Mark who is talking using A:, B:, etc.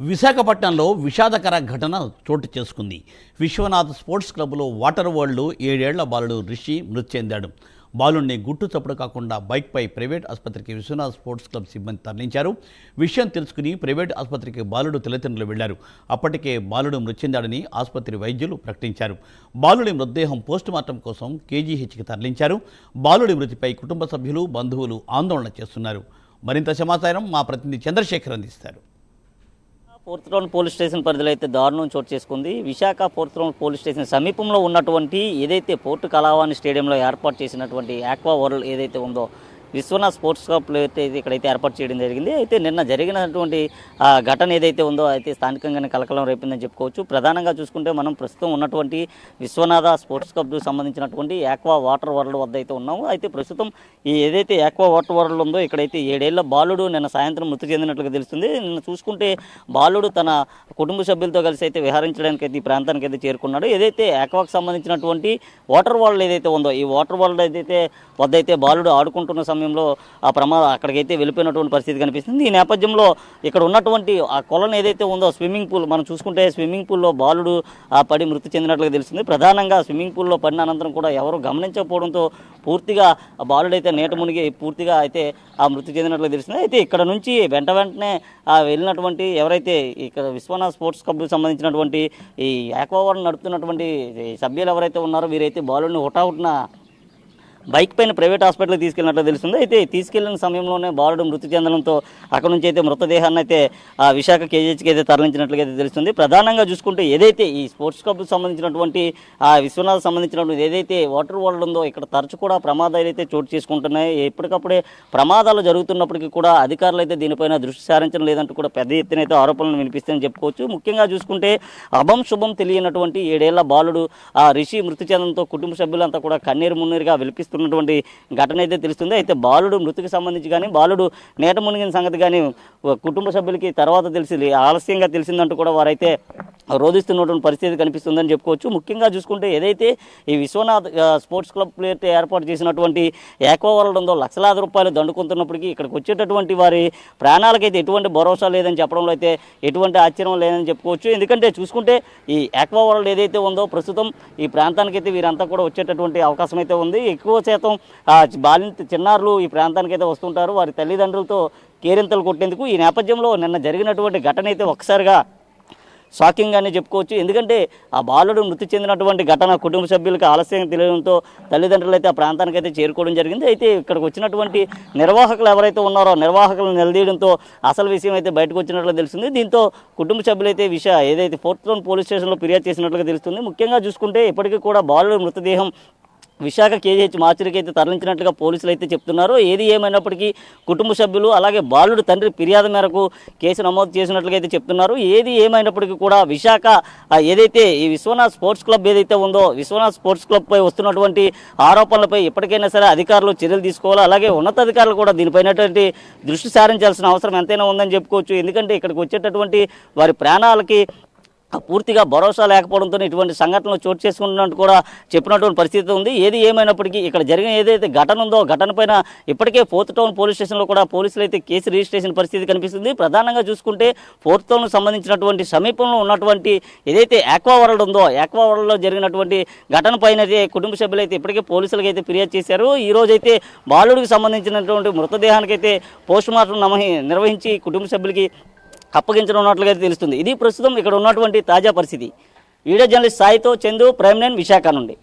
A: విశాఖపట్నంలో విషాదకర ఘటన చోటు చేసుకుంది. విశ్వనాథ్ స్పోర్ట్స్ క్లబ్లో వాటర్ వరల్డ్ ఏడేళ్ళ బాలుడు రిషి మృతి చెందాడు. బాలుడిని గుట్టు చప్పుడు కాకుండా బైక్పై ప్రైవేట్ ఆసుపత్రికి విశ్వనాథ్ స్పోర్ట్స్ క్లబ్ సిబ్బంది తరలించారు. విషయం తెలుసుకుని ప్రైవేట్ ఆసుపత్రికి బాలుడు తల్లిదండ్రులు వెళ్ళారు. అప్పటికే బాలుడు మృతి చెందాడని ఆసుపత్రి వైద్యులు ప్రకటించారు. బాలుడి మృతదేహం పోస్టుమార్టం కోసం కేజీహెచ్కి తరలించారు. బాలుడి మృతిపై కుటుంబ సభ్యులు బంధువులు ఆందోళన చేస్తున్నారు. మరింత సమాచారం మా ప్రతినిధి చంద్రశేఖర్ అందిస్తారు.
B: ఫోర్త్ రౌండ్ పోలీస్ స్టేషన్ పరిధిలో అయితే దారుణం చోటు చేసుకుంది. Visakha fourth round police station సమీపంలో ఉన్నటువంటి ఏదైతే పోర్టు కళావాణి స్టేడియంలో ఏర్పాటు చేసినటువంటి ఆక్వా వరల్డ్ ఏదైతే ఉందో విశ్వనాథ్ స్పోర్ట్స్ క్లబ్లో అయితే ఇక్కడైతే ఏర్పాటు చేయడం జరిగింది. అయితే నిన్న జరిగినటువంటి ఆ ఘటన ఏదైతే ఉందో అయితే స్థానికంగానే కలకలం రేపిందని చెప్పుకోవచ్చు. ప్రధానంగా చూసుకుంటే మనం ప్రస్తుతం ఉన్నటువంటి విశ్వనాథ స్పోర్ట్స్ క్లబ్కు సంబంధించినటువంటి ఆక్వా వాటర్ వరల్డ్ వద్ద అయితే ఉన్నాము. అయితే ప్రస్తుతం ఈ ఏదైతే ఆక్వా వాటర్ వరల్డ్ ఉందో ఇక్కడైతే ఏడేళ్ళ బాలుడు నిన్న సాయంత్రం మృతి చెందినట్లుగా తెలుస్తుంది. నిన్న చూసుకుంటే బాలుడు తన కుటుంబ సభ్యులతో కలిసి అయితే విహరించడానికి అయితే ఈ ప్రాంతానికి అయితే చేరుకున్నాడు. ఏదైతే ఆక్వాకు సంబంధించినటువంటి వాటర్ వరల్డ్ ఏదైతే ఉందో ఈ వాటర్ వరల్డ్ ఏదైతే వద్ద అయితే బాలుడు ఆడుకుంటున్న సమయంలో ఆ ప్రమాదం అక్కడికైతే వెళ్ళిపోయినటువంటి పరిస్థితి కనిపిస్తుంది. ఈ నేపథ్యంలో ఇక్కడ ఉన్నటువంటి ఆ కొలను ఏదైతే ఉందో స్విమ్మింగ్ పూల్ మనం చూసుకుంటే స్విమ్మింగ్ పూల్లో బాలుడు ఆ పడి మృతి చెందినట్లుగా తెలుస్తుంది. ప్రధానంగా స్విమ్మింగ్ పూల్లో పడిన అనంతరం కూడా ఎవరు గమనించకపోవడంతో పూర్తిగా బాలుడైతే నీట మునిగి పూర్తిగా అయితే ఆ మృతి చెందినట్లుగా తెలుస్తుంది. అయితే ఇక్కడ నుంచి వెంట వెంటనే వెళ్ళినటువంటి ఎవరైతే ఇక్కడ విశ్వనాథ్ స్పోర్ట్స్ క్లబ్కి సంబంధించినటువంటి ఈ ఆక్వావార్డ్ నడుపుతున్నటువంటి సభ్యులు ఎవరైతే ఉన్నారో వీరైతే బాలుడిని హుటాహుటిన బైక్ పైన ప్రైవేట్ హాస్పిటల్కి తీసుకెళ్ళినట్లు తెలుస్తుంది. అయితే తీసుకెళ్ళిన సమయంలోనే బాలుడు మృతి చెందడంతో అక్కడ నుంచి అయితే మృతదేహాన్ని అయితే ఆ విశాఖ కేజీహెచ్కి అయితే తరలించినట్లుగా అయితే తెలుస్తుంది. ప్రధానంగా చూసుకుంటే ఏదైతే ఈ స్పోర్ట్స్ క్లబ్కి సంబంధించినటువంటి ఆ విశ్వనాథ్ సంబంధించినటువంటి ఏదైతే వాటర్ వరల్డ్ ఉందో ఇక్కడ తరచు కూడా ప్రమాదాలు అయితే చోటు చేసుకుంటున్నాయి. ఎప్పటికప్పుడే ప్రమాదాలు జరుగుతున్నప్పటికీ కూడా అధికారులు అయితే దీనిపైన దృష్టి సారించడం లేదంటూ కూడా పెద్ద ఎత్తున అయితే ఆరోపణలు వినిపిస్తాయని చెప్పుకోవచ్చు. ముఖ్యంగా చూసుకుంటే అభం శుభం తెలియనటువంటి ఏడేళ్ళ బాలుడు ఆ రిషి మృతి చెందడంతో కుటుంబ సభ్యులంతా కూడా కన్నీరు మున్నీరుగా విలిపిస్తున్నటువంటి ఘటన అయితే తెలుస్తుంది. అయితే బాలుడు మృతికి సంబంధించి కానీ బాలుడు నేట మునిగిన సంగతి కానీ కుటుంబ సభ్యులకి తర్వాత తెలిసి ఆలస్యంగా తెలిసిందంటూ కూడా వారైతే రోధిస్తున్నటువంటి పరిస్థితి కనిపిస్తుందని చెప్పుకోవచ్చు. ముఖ్యంగా చూసుకుంటే ఏదైతే ఈ విశ్వనాథ్ స్పోర్ట్స్ క్లబ్ ప్లేయర్ ఏర్పాటు చేసినటువంటి ఏకో వరల్డ్ ఉందో లక్షలాది రూపాయలు దండుకుంటున్నప్పటికీ ఇక్కడికి వచ్చేటటువంటి వారి ప్రాణాలకైతే ఎటువంటి భరోసా లేదని చెప్పడంలో అయితే ఎటువంటి ఆశ్చర్యం లేదని చెప్పుకోవచ్చు. ఎందుకంటే చూసుకుంటే ఈ ఆక్వా వరల్డ్ ఏదైతే ఉందో ప్రస్తుతం ఈ ప్రాంతానికైతే వీరంతా కూడా వచ్చేటటువంటి అవకాశం అయితే ఉంది. ఎక్కువ శాతం ఆ, బాలింత చిన్నారులు ఈ ప్రాంతానికైతే వస్తుంటారు. వారి తల్లిదండ్రులతో కేరింతలు కొట్టేందుకు ఈ నేపథ్యంలో నిన్న జరిగినటువంటి ఘటన అయితే ఒకసారిగా షాకింగ్ అని చెప్పుకోవచ్చు. ఎందుకంటే ఆ బాలుడు మృతి చెందినటువంటి ఘటన కుటుంబ సభ్యులకు ఆలస్యం తెలియడంతో తల్లిదండ్రులు అయితే ఆ ప్రాంతానికి అయితే చేరుకోవడం జరిగింది. అయితే ఇక్కడికి వచ్చినటువంటి నిర్వాహకులు ఎవరైతే ఉన్నారో నిర్వాహకులను నిలదీయడంతో అసలు విషయం అయితే బయటకు వచ్చినట్లు తెలుస్తుంది. దీంతో కుటుంబ సభ్యులైతే విషయ ఏదైతే ఫోర్త్ టౌన్ పోలీస్ స్టేషన్లో ఫిర్యాదు చేసినట్లుగా తెలుస్తుంది. ముఖ్యంగా చూసుకుంటే ఇప్పటికీ కూడా బాలుడు మృతదేహం విశాఖ కేజీహెచ్ మార్చురికి అయితే తరలించినట్లుగా పోలీసులు అయితే చెప్తున్నారు. ఏది ఏమైనప్పటికీ కుటుంబ సభ్యులు అలాగే బాలుడు తండ్రి ఫిర్యాదు మేరకు కేసు నమోదు చేసినట్లుగా అయితే చెప్తున్నారు. ఏది ఏమైనప్పటికీ కూడా విశాఖ ఏదైతే ఈ విశ్వనాథ్ స్పోర్ట్స్ క్లబ్ ఏదైతే ఉందో విశ్వనాథ్ స్పోర్ట్స్ క్లబ్పై వస్తున్నటువంటి ఆరోపణలపై ఎప్పటికైనా సరే అధికారులు చర్యలు తీసుకోవాలి. అలాగే ఉన్నతాధికారులు కూడా దీనిపైనటువంటి దృష్టి సారించాల్సిన అవసరం ఎంతైనా ఉందని చెప్పుకోవచ్చు. ఎందుకంటే ఇక్కడికి వచ్చేటటువంటి వారి ప్రాణాలకి పూర్తిగా భరోసా లేకపోవడంతో ఇటువంటి సంఘటనలు చోటు చేసుకున్నట్టు కూడా చెప్పినటువంటి పరిస్థితి ఉంది. ఏది ఏమైనప్పటికీ ఇక్కడ జరిగిన ఏదైతే ఘటన ఉందో ఘటన పైన ఇప్పటికే ఫోర్త్ టౌన్ పోలీస్ స్టేషన్లో కూడా పోలీసులు అయితే కేసు రిజిస్ట్రేషన్ పరిస్థితి కనిపిస్తుంది. ప్రధానంగా చూసుకుంటే ఫోర్త్ టౌన్ సంబంధించినటువంటి సమీపంలో ఉన్నటువంటి ఏదైతే ఆక్వా వరల్డ్ ఉందో ఆక్వా వరల్డ్లో జరిగినటువంటి ఘటన పైన కుటుంబ సభ్యులు అయితే ఇప్పటికే పోలీసులకు అయితే ఫిర్యాదు చేశారు. ఈ రోజు అయితే బాలుడికి సంబంధించినటువంటి మృతదేహానికి అయితే పోస్ట్ మార్టం నమహి నిర్వహించి కుటుంబ సభ్యులకి అప్పగించడం ఉన్నట్లుగా తెలుస్తుంది. ఇది ప్రస్తుతం ఇక్కడ ఉన్నటువంటి తాజా పరిస్థితి. వీడియో జర్నలిస్ట్ సాయితో చందు ప్రైమ్ నైన్ విశాఖ నుండి.